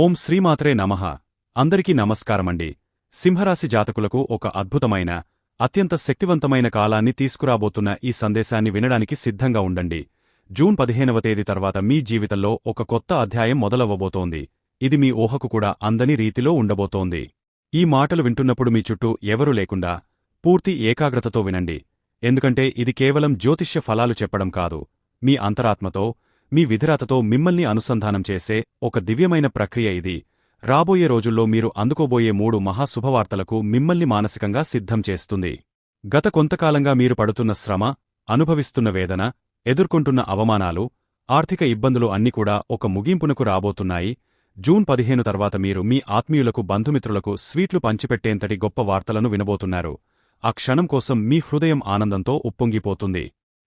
ఓం శ్రీమాత్రే నమః. అందరికీ నమస్కారమండి. సింహరాశి జాతకులకు ఒక అద్భుతమైన అత్యంత శక్తివంతమైన కాలాన్ని తీసుకురాబోతున్న ఈ సందేశాన్ని వినడానికి సిద్ధంగా ఉండండి. జూన్ పదిహేనవ తేదీ తర్వాత మీ జీవితంలో ఒక కొత్త అధ్యాయం మొదలవ్వబోతోంది. ఇది మీ ఊహకు కూడా అందని రీతిలో ఉండబోతోంది. ఈ మాటలు వింటున్నప్పుడు మీ చుట్టూ ఎవరూ లేకుండా పూర్తి ఏకాగ్రతతో వినండి. ఎందుకంటే ఇది కేవలం జ్యోతిష్య ఫలాలు చెప్పడం కాదు. మీ అంతరాత్మతో మీ విధిరాతతో మిమ్మల్ని అనుసంధానం చేసే ఒక దివ్యమైన ప్రక్రియ ఇది. రాబోయే రోజుల్లో మీరు అందుకోబోయే మూడు మహాశుభవార్తలకు మిమ్మల్ని మానసికంగా సిద్ధం చేస్తుంది. గత కొంతకాలంగా మీరు పడుతున్న శ్రమ అనుభవిస్తున్న వేదన ఎదుర్కొంటున్న అవమానాలు ఆర్థిక ఇబ్బందులు అన్నీ కూడా ఒక ముగింపునకు రాబోతున్నాయి. జూన్ పదిహేను తర్వాత మీరు మీ ఆత్మీయులకు బంధుమిత్రులకు స్వీట్లు పంచిపెట్టేంతటి గొప్ప వార్తలను వినబోతున్నారు. ఆ క్షణం కోసం మీ హృదయం ఆనందంతో ఉప్పొంగిపోతుంది.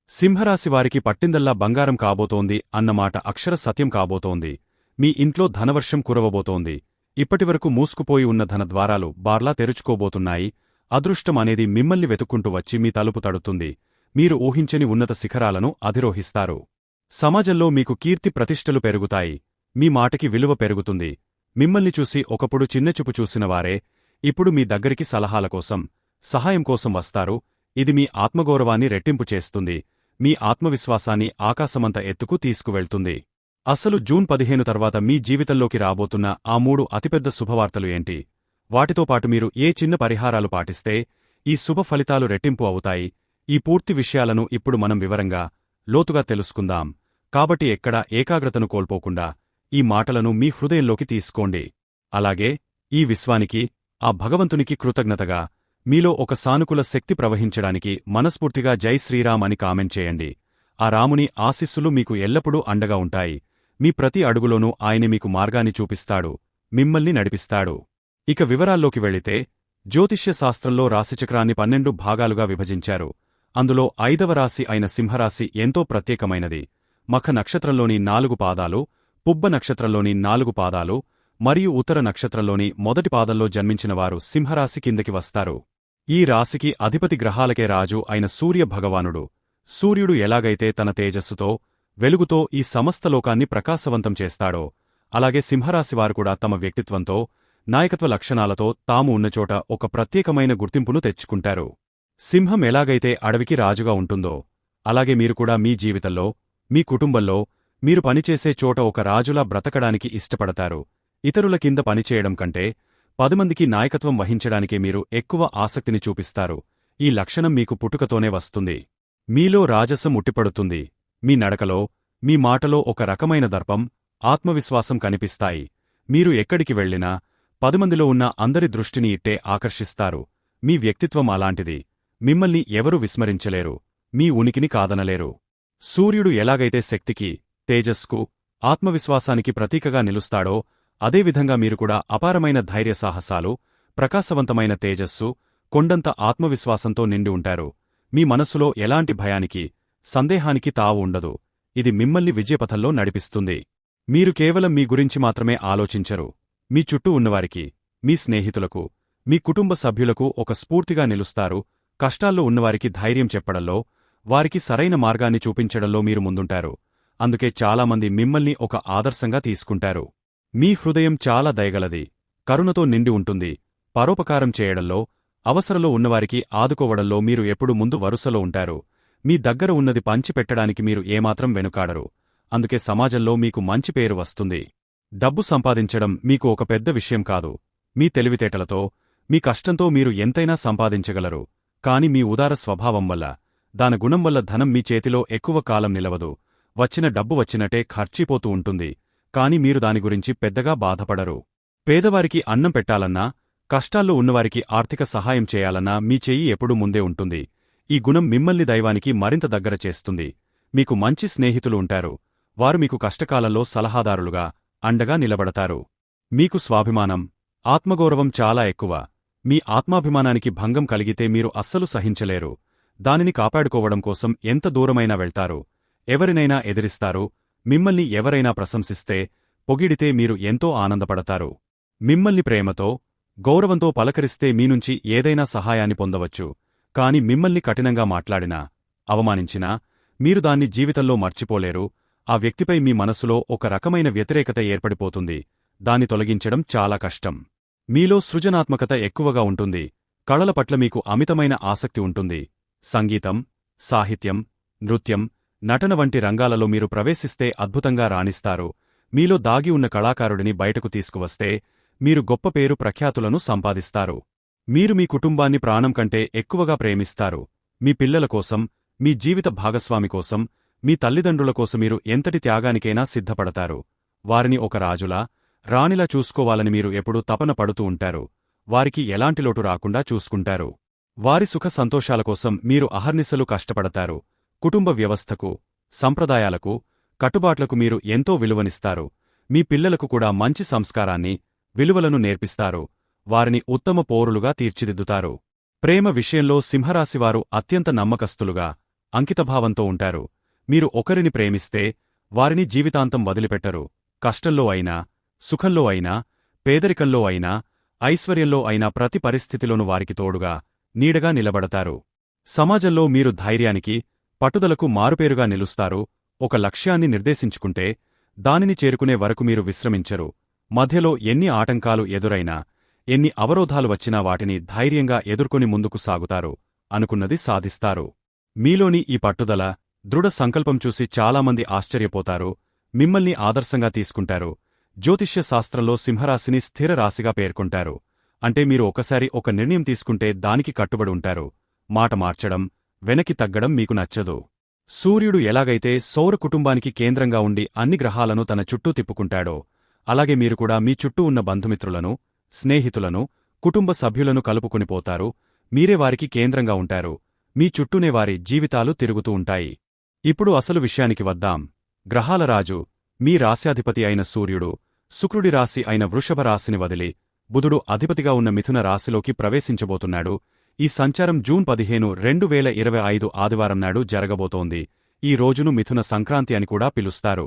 సింహరాశివారికి పట్టిందల్లా బంగారం కాబోతోంది అన్నమాట అక్షర సత్యం కాబోతోంది. మీ ఇంట్లో ధనవర్షం కురవబోతోంది. ఇప్పటివరకు మూసుకుపోయి ఉన్న ధన ద్వారాలు బార్లా తెరుచుకోబోతున్నాయి. అదృష్టం అనేది మిమ్మల్ని వెతుక్కుంటూ వచ్చి మీ తలుపు తడుతుంది. మీరు ఊహించని ఉన్నత శిఖరాలను అధిరోహిస్తారు. సమాజంలో మీకు కీర్తి ప్రతిష్టలు పెరుగుతాయి. మీ మాటకి విలువ పెరుగుతుంది. మిమ్మల్ని చూసి ఒకప్పుడు చిన్నచూపు చూసినవారే ఇప్పుడు మీ దగ్గరికి సలహాల కోసం సహాయం కోసం వస్తారు. ఇది మీ ఆత్మగౌరవాన్ని రెట్టింపు చేస్తుంది. మీ ఆత్మవిశ్వాసాన్ని ఆకాశమంత ఎత్తుకు తీసుకువెళ్తుంది. అసలు జూన్ పదిహేను తర్వాత మీ జీవితంలోకి రాబోతున్న ఆ మూడు అతిపెద్ద శుభవార్తలు ఏంటి? వాటితో పాటు మీరు ఏ చిన్న పరిహారాలు పాటిస్తే ఈ శుభ ఫలితాలు రెట్టింపు అవుతాయి? ఈ పూర్తి విషయాలను ఇప్పుడు మనం వివరంగా లోతుగా తెలుసుకుందాం. కాబట్టి ఎక్కడా ఏకాగ్రతను కోల్పోకుండా ఈ మాటలను మీ హృదయంలోకి తీసుకోండి. అలాగే ఈ విశ్వానికి ఆ భగవంతునికి కృతజ్ఞతగా మీలో ఒక సానుకూల శక్తి ప్రవహించడానికి మనస్ఫూర్తిగా జై శ్రీరామ్ అని కామెంట్ చేయండి. ఆ రాముని ఆశిస్సులు మీకు ఎల్లప్పుడూ అండగా ఉంటాయి. మీ ప్రతి అడుగులోనూ ఆయన మీకు మార్గాన్ని చూపిస్తాడు. మిమ్మల్ని నడిపిస్తాడు. ఇక వివరాల్లోకి వెళితే జ్యోతిష్య శాస్త్రంలో రాశిచక్రాన్ని పన్నెండు భాగాలుగా విభజించారు. అందులో ఐదవ రాశి అయిన సింహరాశి ఎంతో ప్రత్యేకమైనది. మఖ నక్షత్రంలోని నాలుగు పాదాలు పుబ్బ నక్షత్రంలోని నాలుగు పాదాలు మరియు ఉత్తర నక్షత్రంలోని మొదటి పాదంలో జన్మించినవారు సింహరాశి కిందకి వస్తారు. ఈ రాశికి అధిపతి గ్రహాలకే రాజు అయిన సూర్య భగవానుడు. సూర్యుడు ఎలాగైతే తన తేజస్సుతో వెలుగుతో ఈ సమస్త లోకాన్ని ప్రకాశవంతం చేస్తాడో అలాగే సింహరాశివారు కూడా తమ వ్యక్తిత్వంతో నాయకత్వ లక్షణాలతో తాము ఉన్నచోట ఒక ప్రత్యేకమైన గుర్తింపును తెచ్చుకుంటారు. సింహం ఎలాగైతే అడవికి రాజుగా ఉంటుందో అలాగే మీరు కూడా మీ జీవితంలో మీ కుటుంబంలో మీరు పనిచేసే చోట ఒక రాజులా బ్రతకడానికి ఇష్టపడతారు. ఇతరుల కింద పనిచేయడం కంటే పదిమందికి నాయకత్వం వహించడానికే మీరు ఎక్కువ ఆసక్తిని చూపిస్తారు. ఈ లక్షణం మీకు పుట్టుకతోనే వస్తుంది. మీలో రాజసం ఉట్టిపడుతుంది. మీ నడకలో మీ మాటలో ఒక రకమైన దర్పం ఆత్మవిశ్వాసం కనిపిస్తాయి. మీరు ఎక్కడికి వెళ్ళినా పదిమందిలో ఉన్న అందరి దృష్టిని ఇట్టే ఆకర్షిస్తారు. మీ వ్యక్తిత్వం అలాంటిది. మిమ్మల్ని ఎవరు విస్మరించలేరు. మీ ఉనికిని కాదనలేరు. సూర్యుడు ఎలాగైతే శక్తికి తేజస్కు ఆత్మవిశ్వాసానికి ప్రతీకగా నిలుస్తాడో అదేవిధంగా మీరు కూడా అపారమైన ధైర్య సాహసాలు ప్రకాశవంతమైన తేజస్సు కొండంత ఆత్మవిశ్వాసంతో నిండి ఉంటారు. మీ మనస్సులో ఎలాంటి భయానికి సందేహానికి తావు ఉండదు. ఇది మిమ్మల్ని విజయపథంలో నడిపిస్తుంది. మీరు కేవలం మీ గురించి మాత్రమే ఆలోచించరు. మీ చుట్టూ ఉన్నవారికి మీ స్నేహితులకు మీ కుటుంబ సభ్యులకు ఒక స్ఫూర్తిగా నిలుస్తారు. కష్టాల్లో ఉన్నవారికి ధైర్యం చెప్పడంలో వారికి సరైన మార్గాన్ని చూపించడంలో మీరు ముందుంటారు. అందుకే చాలామంది మిమ్మల్ని ఒక ఆదర్శంగా తీసుకుంటారు. మీ హృదయం చాలా దయగలది. కరుణతో నిండి ఉంటుంది. పరోపకారం చేయడంలో అవసరంలో ఉన్నవారికి ఆదుకోవడంలో మీరు ఎప్పుడు ముందు వరుసలో ఉంటారు. మీ దగ్గర ఉన్నది పంచిపెట్టడానికి మీరు ఏమాత్రం వెనుకాడరు. అందుకే సమాజంలో మీకు మంచి పేరు వస్తుంది. డబ్బు సంపాదించడం మీకు ఒక పెద్ద విషయం కాదు. మీ తెలివితేటలతో మీ కష్టంతో మీరు ఎంతైనా సంపాదించగలరు. కాని మీ ఉదార స్వభావం వల్ల దాని గుణం వల్ల ధనం మీ చేతిలో ఎక్కువ కాలం నిలవదు. వచ్చిన డబ్బు వచ్చినట్టే ఖర్చిపోతూ ఉంటుంది. కాని మీరు దాని గురించి పెద్దగా బాధపడరు. పేదవారికి అన్నం పెట్టాలన్నా కష్టాల్లో ఉన్నవారికి ఆర్థిక సహాయం చేయాలన్నా మీ చెయ్యి ఎప్పుడూ ముందే ఉంటుంది. ఈ గుణం మిమ్మల్ని దైవానికి మరింత దగ్గర చేస్తుంది. మీకు మంచి స్నేహితులు ఉంటారు. వారు మీకు కష్టకాలంలో సలహాదారులుగా అండగా నిలబడతారు. మీకు స్వాభిమానం ఆత్మగౌరవం చాలా ఎక్కువ. మీ ఆత్మాభిమానానికి భంగం కలిగితే మీరు అస్సలు సహించలేరు. దానిని కాపాడుకోవడం కోసం ఎంత దూరమైనా వెళ్తారు. ఎవరినైనా ఎదిరిస్తారు. మిమ్మల్ని ఎవరైనా ప్రశంసిస్తే పొగిడితే మీరు ఎంతో ఆనందపడతారు. మిమ్మల్ని ప్రేమతో గౌరవంతో పలకరిస్తే మీనుంచి ఏదైనా సహాయాన్ని పొందవచ్చు. కాని మిమ్మల్ని కఠినంగా మాట్లాడినా అవమానించినా మీరు దాన్ని జీవితంలో మర్చిపోలేరు. ఆ వ్యక్తిపై మీ మనసులో ఒక రకమైన వ్యతిరేకత ఏర్పడిపోతుంది. దాన్ని తొలగించడం చాలా కష్టం. మీలో సృజనాత్మకత ఎక్కువగా ఉంటుంది. కళల పట్ల మీకు అమితమైన ఆసక్తి ఉంటుంది. సంగీతం సాహిత్యం నృత్యం నటన వంటి రంగాలలో మీరు ప్రవేశిస్తే అద్భుతంగా రాణిస్తారు. మీలో దాగి ఉన్న కళాకారుడిని బయటకు తీసుకువస్తే మీరు గొప్ప పేరు ప్రఖ్యాతులను సంపాదిస్తారు. మీరు మీ కుటుంబాన్ని ప్రాణం కంటే ఎక్కువగా ప్రేమిస్తారు. మీ పిల్లల కోసం మీ జీవిత భాగస్వామి కోసం మీ తల్లిదండ్రుల కోసం మీరు ఎంతటి త్యాగానికైనా సిద్ధపడతారు. వారిని ఒక రాజులా రాణిలా చూసుకోవాలని మీరు ఎప్పుడూ తపన పడుతూ ఉంటారు. వారికి ఎలాంటి లోటు రాకుండా చూసుకుంటారు. వారి సుఖ సంతోషాల కోసం మీరు అహర్నిశలు కష్టపడతారు. కుటుంబ వ్యవస్థకు సంప్రదాయాలకు కట్టుబాట్లకు మీరు ఎంతో విలువనిస్తారు. మీ పిల్లలకు కూడా మంచి సంస్కారాన్ని విలువలను నేర్పిస్తారు. వారిని ఉత్తమ పౌరులుగా తీర్చిదిద్దుతారు. ప్రేమ విషయంలో సింహరాశివారు అత్యంత నమ్మకస్తులుగా అంకితభావంతో ఉంటారు. మీరు ఒకరిని ప్రేమిస్తే వారిని జీవితాంతం వదిలిపెట్టరు. కష్టంలో అయినా సుఖంలో అయినా పేదరికంలో అయినా ఐశ్వర్యంలో అయినా ప్రతి పరిస్థితిలోనూ వారికి తోడుగా నీడగా నిలబడతారు. సమాజంలో మీరు ధైర్యానికి పట్టుదలకు మారుపేరుగా నిలుస్తారు ఒక లక్ష్యాన్ని నిర్దేశించుకుంటే దానిని చేరుకునే వరకు మీరు విశ్రమించరు. మధ్యలో ఎన్ని ఆటంకాలు ఎదురైనా ఎన్ని అవరోధాలు వచ్చినా వాటిని ధైర్యంగా ఎదుర్కొని ముందుకు సాగుతారు అనుకున్నది సాధిస్తారు. మీలోని ఈ పట్టుదల దృఢ సంకల్పం చూసి చాలామంది ఆశ్చర్యపోతారు మిమ్మల్ని ఆదర్శంగా తీసుకుంటారు జ్యోతిష్య శాస్త్రంలో సింహరాశిని స్థిర రాశిగా పేర్కొంటారు. అంటే మీరు ఒకసారి ఒక నిర్ణయం తీసుకుంటే దానికి కట్టుబడి ఉంటారు. మాట మార్చడం వెనక్కి తగ్గడం మీకు నచ్చదు. సూర్యుడు ఎలాగైతే సౌర కుటుంబానికి కేంద్రంగా ఉండి అన్ని గ్రహాలను తన చుట్టూ తిప్పుకుంటాడో అలాగే మీరు కూడా మీ చుట్టూ ఉన్న బంధుమిత్రులను స్నేహితులను కుటుంబ సభ్యులను కలుపుకునిపోతారు మీరే వారికి కేంద్రంగా ఉంటారు మీ చుట్టూనే వారి జీవితాలు తిరుగుతూ ఉంటాయి. ఇప్పుడు అసలు విషయానికి వద్దాం. గ్రహాల రాజు మీ రాశ్యాధిపతి అయిన సూర్యుడు శుక్రుడి రాశి అయిన వృషభ రాశిని వదిలి బుధుడు అధిపతిగా ఉన్న మిథున రాశిలోకి ప్రవేశించబోతున్నాడు ఈ సంచారం జూన్ పదిహేను రెండు వేల ఇరవై ఐదు ఆదివారం నాడు జరగబోతోంది. ఈ రోజును మిథున సంక్రాంతి అని కూడా పిలుస్తారు.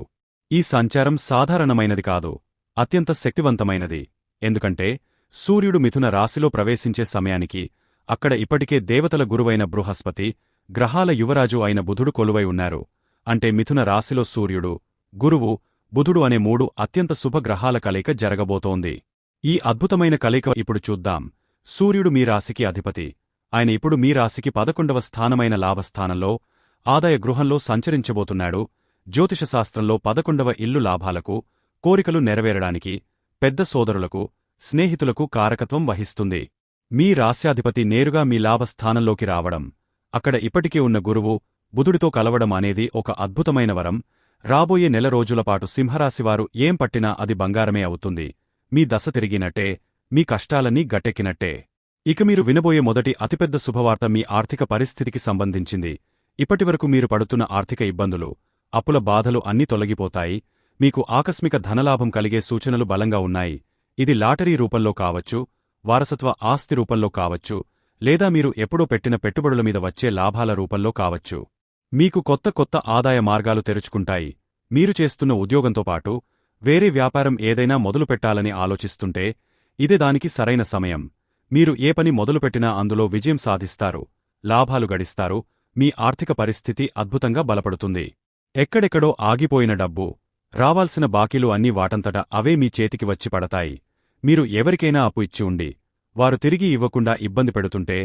ఈ సంచారం సాధారణమైనది కాదు అత్యంత శక్తివంతమైనది. ఎందుకంటే సూర్యుడు మిథున రాశిలో ప్రవేశించే సమయానికి అక్కడ ఇప్పటికే దేవతల గురువైన బృహస్పతి గ్రహాల యువరాజు అయిన బుధుడు కొలువై ఉన్నారు. అంటే మిథున రాశిలో సూర్యుడు గురువు బుధుడు అనే మూడు అత్యంత శుభగ్రహాల కలయిక జరగబోతోంది. ఈ అద్భుతమైన కలయిక ఇప్పుడు చూద్దాం. సూర్యుడు మీ రాశికి అధిపతి. ఆయన ఇప్పుడు మీ రాశికి పదకొండవ స్థానమైన లాభస్థానంలో ఆదాయ గృహంలో సంచరించబోతున్నాడు. జ్యోతిషశాస్త్రంలో పదకొండవ ఇల్లు లాభాలకు కోరికలు నెరవేరడానికి పెద్ద సోదరులకు స్నేహితులకు కారకత్వం వహిస్తుంది. మీ రాశ్యాధిపతి నేరుగా మీ లాభస్థానంలోకి రావడం అక్కడ ఇప్పటికే ఉన్న గురువు బుధుడితో కలవడం అనేది ఒక అద్భుతమైన వరం. రాబోయే నెల రోజులపాటు సింహరాశివారు ఏం పట్టినా అది బంగారమే అవుతుంది. మీ దశ తిరిగినట్టే మీ కష్టాలన్నీ గట్టెక్కినట్టే. ఇక మీరు వినబోయే మొదటి అతిపెద్ద శుభవార్త మీ ఆర్థిక పరిస్థితికి సంబంధించింది. ఇప్పటివరకు మీరు పడుతున్న ఆర్థిక ఇబ్బందులు అప్పుల బాధలు అన్నీ తొలగిపోతాయి. మీకు ఆకస్మిక ధనలాభం కలిగే సూచనలు బలంగా ఉన్నాయి. ఇది లాటరీ రూపంలో కావచ్చు వారసత్వ ఆస్తి రూపంలో కావచ్చు లేదా మీరు ఎప్పుడో పెట్టిన పెట్టుబడుల మీద వచ్చే లాభాల రూపంలో కావచ్చు. మీకు కొత్త కొత్త ఆదాయ మార్గాలు తెరుచుకుంటాయి. మీరు చేస్తున్న ఉద్యోగంతో పాటు వేరే వ్యాపారం ఏదైనా మొదలుపెట్టాలని ఆలోచిస్తుంటే ఇదే దానికి సరైన సమయం. మీరు ఏ పని మొదలుపెట్టినా అందులో విజయం సాధిస్తారు. లాభాలు గడిస్తారు. మీ ఆర్థిక పరిస్థితి అద్భుతంగా బలపడుతుంది. ఎక్కడెక్కడో ఆగిపోయిన డబ్బు రావాల్సిన బాకీలు అన్నీ వాటంతట అవే మీ చేతికి వచ్చి పడతాయి. మీరు ఎవరికైనా అప్పు ఇచ్చి ఉండి వారు తిరిగి ఇవ్వకుండా ఇబ్బంది పెడుతుంటే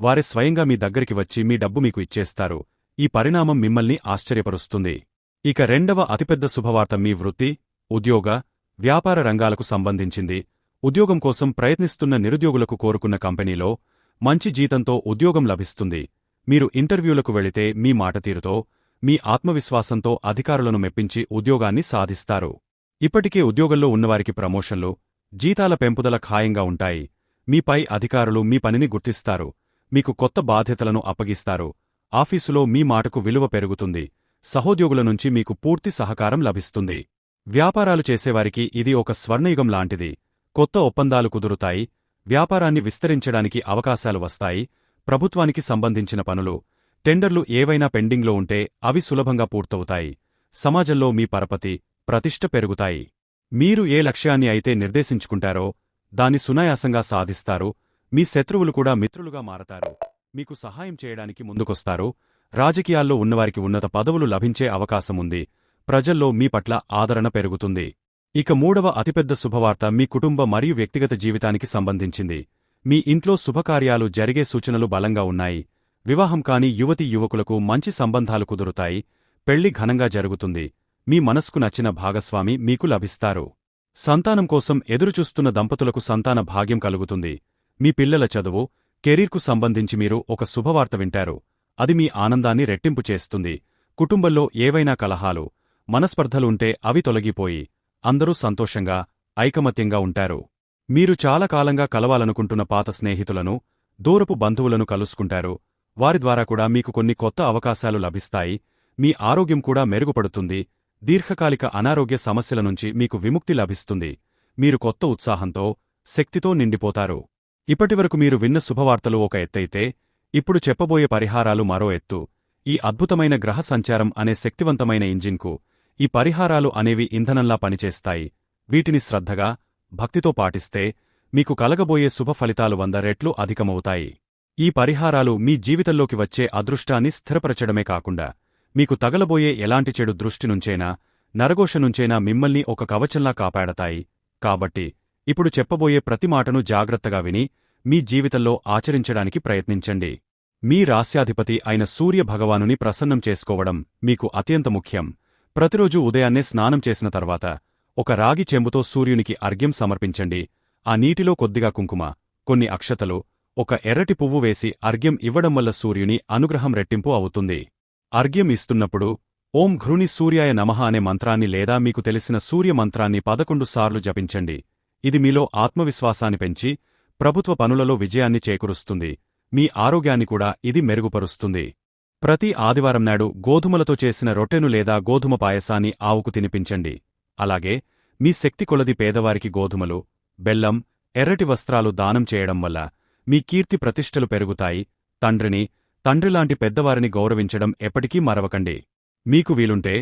వారే స్వయంగా మీ దగ్గరికి వచ్చి మీ డబ్బు మీకు ఇచ్చేస్తారు. ఈ పరిణామం మిమ్మల్ని ఆశ్చర్యపరుస్తుంది. ఇక రెండవ అతిపెద్ద శుభవార్త మీ వృత్తి ఉద్యోగ వ్యాపార రంగాలకు సంబంధించింది. ఉద్యోగం కోసం ప్రయత్నిస్తున్న నిరుద్యోగులకు కోరుకున్న కంపెనీలో మంచి జీతంతో ఉద్యోగం లభిస్తుంది. మీరు ఇంటర్వ్యూలకు వెళితే మీ మాటతీరుతో మీ ఆత్మవిశ్వాసంతో అధికారులను మెప్పించి ఉద్యోగాన్ని సాధిస్తారు. ఇప్పటికే ఉద్యోగంలో ఉన్నవారికి ప్రమోషన్లు జీతాల పెంపుదల ఖాయంగా ఉంటాయి. మీపై అధికారులు మీ పనిని గుర్తిస్తారు. మీకు కొత్త బాధ్యతలను అప్పగిస్తారు. ఆఫీసులో మీ మాటకు విలువ పెరుగుతుంది. సహోద్యోగుల నుంచి మీకు పూర్తి సహకారం లభిస్తుంది. వ్యాపారాలు చేసేవారికి ఇది ఒక స్వర్ణయుగం లాంటిది. కొత్త ఒప్పందాలు కుదురుతాయి వ్యాపారాన్ని విస్తరించడానికి అవకాశాలు వస్తాయి ప్రభుత్వానికి సంబంధించిన పనులు టెండర్లు ఏవైనా పెండింగ్లో ఉంటే అవి సులభంగా పూర్తవుతాయి సమాజంలో మీ పరపతి ప్రతిష్ట పెరుగుతాయి. మీరు ఏ లక్ష్యాన్ని అయితే నిర్దేశించుకుంటారో దాన్ని సునాయాసంగా సాధిస్తారు మీ శత్రువులు కూడా మిత్రులుగా మారతారు మీకు సహాయం చేయడానికి ముందుకొస్తారు రాజకీయాల్లో ఉన్నవారికి ఉన్నత పదవులు లభించే అవకాశముంది ప్రజల్లో మీ పట్ల ఆదరణ పెరుగుతుంది. ఇక మూడవ అతిపెద్ద శుభవార్త మీ కుటుంబ మరియు వ్యక్తిగత జీవితానికి సంబంధించింది. మీ ఇంట్లో శుభకార్యాలు జరిగే సూచనలు బలంగా ఉన్నాయి. వివాహం కాని యువతి యువకులకు మంచి సంబంధాలు కుదురుతాయి. పెళ్ళి ఘనంగా జరుగుతుంది. మీ మనస్కు నచ్చిన భాగస్వామి మీకు లభిస్తారు. సంతానం కోసం ఎదురుచూస్తున్న దంపతులకు సంతాన భాగ్యం కలుగుతుంది. మీ పిల్లల చదువు కెరీర్కు సంబంధించి మీరు ఒక శుభవార్త వింటారు. అది మీ ఆనందాన్ని రెట్టింపు చేస్తుంది. కుటుంబంలో ఏవైనా కలహాలు మనస్పర్ధలుంటే అవి తొలగిపోయి అందరూ సంతోషంగా ఐకమత్యంగా ఉంటారు. మీరు చాలా కాలంగా కలవాలనుకుంటున్న పాత స్నేహితులను దూరపు బంధువులను కలుసుకుంటారు. వారి ద్వారా కూడా మీకు కొన్ని కొత్త అవకాశాలు లభిస్తాయి. మీ ఆరోగ్యం కూడా మెరుగుపడుతుంది. దీర్ఘకాలిక అనారోగ్య సమస్యల నుంచి మీకు విముక్తి లభిస్తుంది. మీరు కొత్త ఉత్సాహంతో శక్తితో నిండిపోతారు. ఇప్పటివరకు మీరు విన్న శుభవార్తలు ఒక ఎత్తైతే ఇప్పుడు చెప్పబోయే పరిహారాలు మరో ఎత్తు. ఈ అద్భుతమైన గ్రహ సంచారం అనే శక్తివంతమైన ఇంజిన్కు ఈ పరిహారాలు అనేవి ఇంధనంలా పనిచేస్తాయి. వీటిని శ్రద్ధగా భక్తితో పాటిస్తే మీకు కలగబోయే శుభ ఫలితాలు వంద రెట్లు అధికమవుతాయి. ఈ పరిహారాలు మీ జీవితంలోకి వచ్చే అదృష్టాన్ని స్థిరపరచడమే కాకుండా మీకు తగలబోయే ఎలాంటి చెడు దృష్టి నుంచైనా నరఘోష నుంచైనా మిమ్మల్ని ఒక కవచంలా కాపాడతాయి. కాబట్టి ఇప్పుడు చెప్పబోయే ప్రతి మాటను జాగ్రత్తగా విని మీ జీవితంలో ఆచరించడానికి ప్రయత్నించండి. మీ రాస్యాధిపతి అయిన సూర్య భగవానుని ప్రసన్నం చేసుకోవడం మీకు అత్యంత ముఖ్యం. ప్రతిరోజు ఉదయాన్నే స్నానం చేసిన తర్వాత ఒక రాగి చెంబుతో సూర్యునికి అర్ఘ్యం సమర్పించండి. ఆ నీటిలో కొద్దిగా కుంకుమ కొన్ని అక్షతలు ఒక ఎర్రటి పువ్వు వేసి అర్ఘ్యం ఇవ్వడం వల్ల సూర్యుని అనుగ్రహం రెట్టింపు అవుతుంది. అర్ఘ్యం ఇస్తున్నప్పుడు ఓం ఘృణి సూర్యాయ నమః అనే మంత్రాన్ని లేదా మీకు తెలిసిన సూర్య మంత్రాన్ని పదకొండు సార్లు జపించండి. ఇది మీలో ఆత్మవిశ్వాసాన్ని పెంచి ప్రభుత్వ పనులలో విజయాన్ని చేకూరుస్తుంది. మీ ఆరోగ్యాన్ని కూడా ఇది మెరుగుపరుస్తుంది. ప్రతి ఆదివారం నాడు గోధుమలతో చేసిన రొట్టెను లేదా గోధుమ పాయసాన్ని ఆవుకు తినిపించండి. అలాగే మీ శక్తి కొలది పేదవారికి గోధుమలు బెల్లం ఎర్రటి వస్త్రాలు దానం చేయడం వల్ల మీ కీర్తి ప్రతిష్టలు పెరుగుతాయి. తండ్రిని తండ్రిలాంటి పెద్దవారిని గౌరవించడం ఎప్పటికీ మరవకండి. మీకు వీలుంటే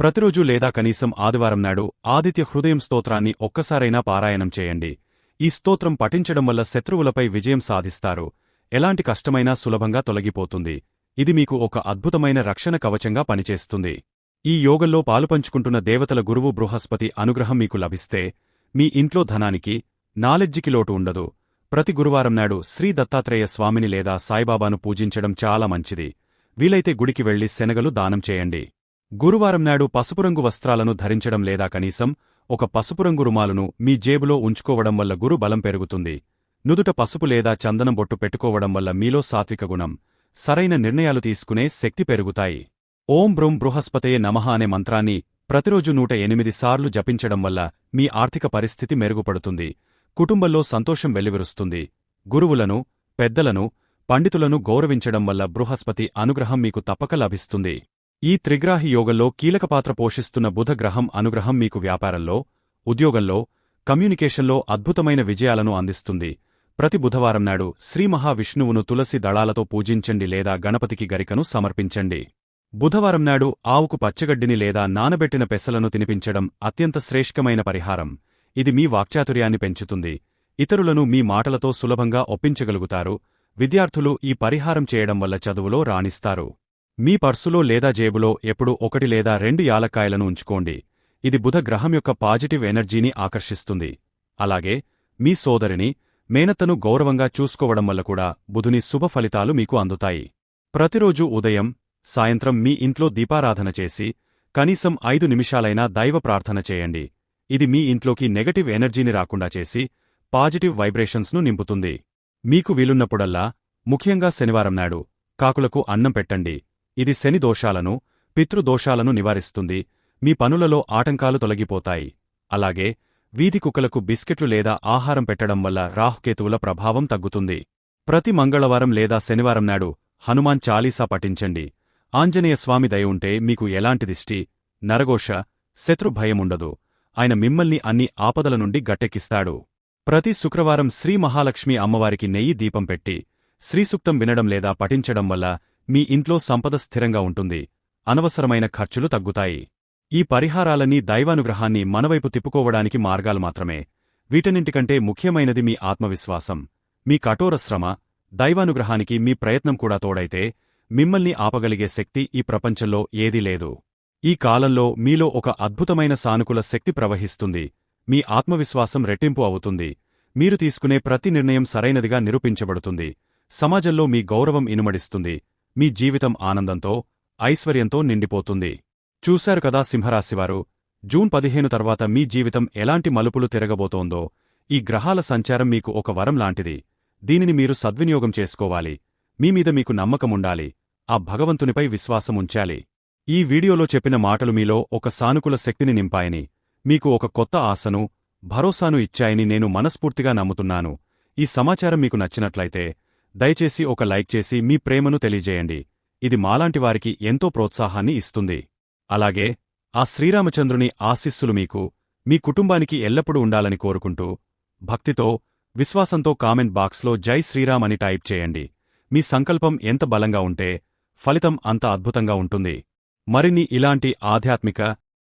ప్రతిరోజూ లేదా కనీసం ఆదివారం నాడు ఆదిత్య హృదయం స్తోత్రాన్ని ఒక్కసారైనా పారాయణం చేయండి. ఈ స్తోత్రం పఠించడం వల్ల శత్రువులపై విజయం సాధిస్తారు. ఎలాంటి కష్టమైనా సులభంగా తొలగిపోతుంది. ఇది మీకు ఒక అద్భుతమైన రక్షణ కవచంగా పనిచేస్తుంది. ఈ యోగంలో పాలుపంచుకుంటున్న దేవతల గురువు బృహస్పతి అనుగ్రహం మీకు లభిస్తే మీ ఇంట్లో ధనానికి నాలెడ్జికి లోటు ఉండదు. ప్రతి గురువారం నాడు శ్రీ దత్తాత్రేయ స్వామిని లేదా సాయిబాబాను పూజించడం చాలా మంచిది. వీలైతే గుడికి వెళ్ళి శనగలు దానం చేయండి. గురువారం నాడు పసుపురంగు వస్త్రాలను ధరించడం లేదా కనీసం ఒక పసుపురంగు రుమాలును మీ జేబులో ఉంచుకోవడం వల్ల గురు బలం పెరుగుతుంది. నుదుట పసుపు లేదా చందనం బొట్టు పెట్టుకోవడం వల్ల మీలో సాత్విక గుణం. సరైన నిర్ణయాలు తీసుకునే శక్తి పెరుగుతాయి. ఓం బ్రూం బృహస్పతయే నమః అనే మంత్రాన్ని ప్రతిరోజు నూట ఎనిమిది సార్లు జపించడం వల్ల మీ ఆర్థిక పరిస్థితి మెరుగుపడుతుంది. కుటుంబంలో సంతోషం వెల్లివిరుస్తుంది. గురువులను పెద్దలను పండితులను గౌరవించడం వల్ల బృహస్పతి అనుగ్రహం మీకు తప్పక లభిస్తుంది. ఈ త్రిగ్రాహి యోగంలో కీలక పాత్ర పోషిస్తున్న బుధగ్రహం అనుగ్రహం మీకు వ్యాపారంలో ఉద్యోగంలో కమ్యూనికేషన్లో అద్భుతమైన విజయాలను అందిస్తుంది. ప్రతి బుధవారం నాడు శ్రీ మహావిష్ణువును తులసి దళాలతో పూజించండి లేదా గణపతికి గరికను సమర్పించండి. బుధవారం నాడు ఆవుకు పచ్చగడ్డిని లేదా నానబెట్టిన పెసలను తినిపించడం అత్యంత శ్రేష్ఠమైన పరిహారం. ఇది మీ వాక్చాతుర్యాన్ని పెంచుతుంది. ఇతరులను మీ మాటలతో సులభంగా ఒప్పించగలుగుతారు. విద్యార్థులు ఈ పరిహారం చేయడం వల్ల చదువులో రాణిస్తారు. మీ పర్సులో లేదా జేబులో ఎప్పుడు ఒకటి లేదా రెండు యాలక్కాయలను ఉంచుకోండి. ఇది బుధ గ్రహం యొక్క పాజిటివ్ ఎనర్జీని ఆకర్షిస్తుంది. అలాగే మీ సోదరిని మేనత్తను గౌరవంగా చూసుకోవడం వల్ల కూడా బుధుని శుభ ఫలితాలు మీకు అందుతాయి. ప్రతిరోజూ ఉదయం సాయంత్రం మీ ఇంట్లో దీపారాధన చేసి కనీసం ఐదు నిమిషాలైనా దైవ ప్రార్థన చేయండి. ఇది మీ ఇంట్లోకి నెగటివ్ ఎనర్జీని రాకుండా చేసి పాజిటివ్ వైబ్రేషన్స్ను నింపుతుంది. మీకు వీలున్నప్పుడల్లా ముఖ్యంగా శనివారం నాడు కాకులకు అన్నం పెట్టండి. ఇది శని దోషాలను పితృదోషాలను నివారిస్తుంది. మీ పనులలో ఆటంకాలు తొలగిపోతాయి. అలాగే వీధి కుక్కలకు బిస్కెట్లు లేదా ఆహారం పెట్టడం వల్ల రాహుకేతువుల ప్రభావం తగ్గుతుంది. ప్రతి మంగళవారం లేదా శనివారం నాడు హనుమాన్ చాలీసా పఠించండి. ఆంజనేయస్వామి దయ ఉంటే మీకు ఎలాంటి దిష్టి నరఘోష శత్రుభయముండదు ఆయన మిమ్మల్ని అన్ని ఆపదల నుండి గట్టెక్కిస్తాడు. ప్రతి శుక్రవారం శ్రీ మహాలక్ష్మి అమ్మవారికి నెయ్యి దీపం పెట్టి శ్రీసూక్తం వినడం లేదా పఠించడం వల్ల మీ ఇంట్లో సంపద స్థిరంగా ఉంటుంది. అనవసరమైన ఖర్చులు తగ్గుతాయి. ఈ పరిహారాలన్నీ దైవానుగ్రహాన్ని మనవైపు తిప్పుకోవడానికి మార్గాలు మాత్రమే. వీటన్నింటికంటే ముఖ్యమైనది మీ ఆత్మవిశ్వాసం. మీ కఠోర శ్రమ దైవానుగ్రహానికి మీ ప్రయత్నం కూడా తోడైతే మిమ్మల్ని ఆపగలిగే శక్తి ఈ ప్రపంచంలో ఏదీ లేదు. ఈ కాలంలో మీలో ఒక అద్భుతమైన సానుకూల శక్తి ప్రవహిస్తుంది. మీ ఆత్మవిశ్వాసం రెట్టింపు అవుతుంది. మీరు తీసుకునే ప్రతి నిర్ణయం సరైనదిగా నిరూపించబడుతుంది. సమాజంలో మీ గౌరవం ఇనుమడిస్తుంది. మీ జీవితం ఆనందంతో ఐశ్వర్యంతో నిండిపోతుంది. చూశారు కదా సింహరాశివారు. జూన్ పదిహేను తర్వాత మీ జీవితం ఎలాంటి మలుపులు తిరగబోతోందో ఈ గ్రహాల సంచారం మీకు ఒక వరం లాంటిది. దీనిని మీరు సద్వినియోగం చేసుకోవాలి. మీ మీద మీకు నమ్మకముండాలి ఆ భగవంతునిపై విశ్వాసముంచాలి ఈ వీడియోలో చెప్పిన మాటలు మీలో ఒక సానుకూల శక్తిని నింపాయని మీకు ఒక కొత్త ఆశను భరోసాను ఇచ్చాయని నేను మనస్ఫూర్తిగా నమ్ముతున్నాను. ఈ సమాచారం మీకు నచ్చినట్లయితే దయచేసి ఒక లైక్ చేసి మీ ప్రేమను తెలియజేయండి. ఇది మాలాంటి వారికి ఎంతో ప్రోత్సాహాన్ని ఇస్తుంది. అలాగే ఆ శ్రీరామచంద్రుని ఆశీస్సులు మీకు మీ కుటుంబానికి ఎల్లప్పుడూ ఉండాలని కోరుకుంటూ భక్తితో విశ్వాసంతో కామెంట్ బాక్స్లో జై శ్రీరామ్ అని టైప్ చేయండి. మీ సంకల్పం ఎంత బలంగా ఉంటే ఫలితం అంత అద్భుతంగా ఉంటుంది. మరిన్ని ఇలాంటి ఆధ్యాత్మిక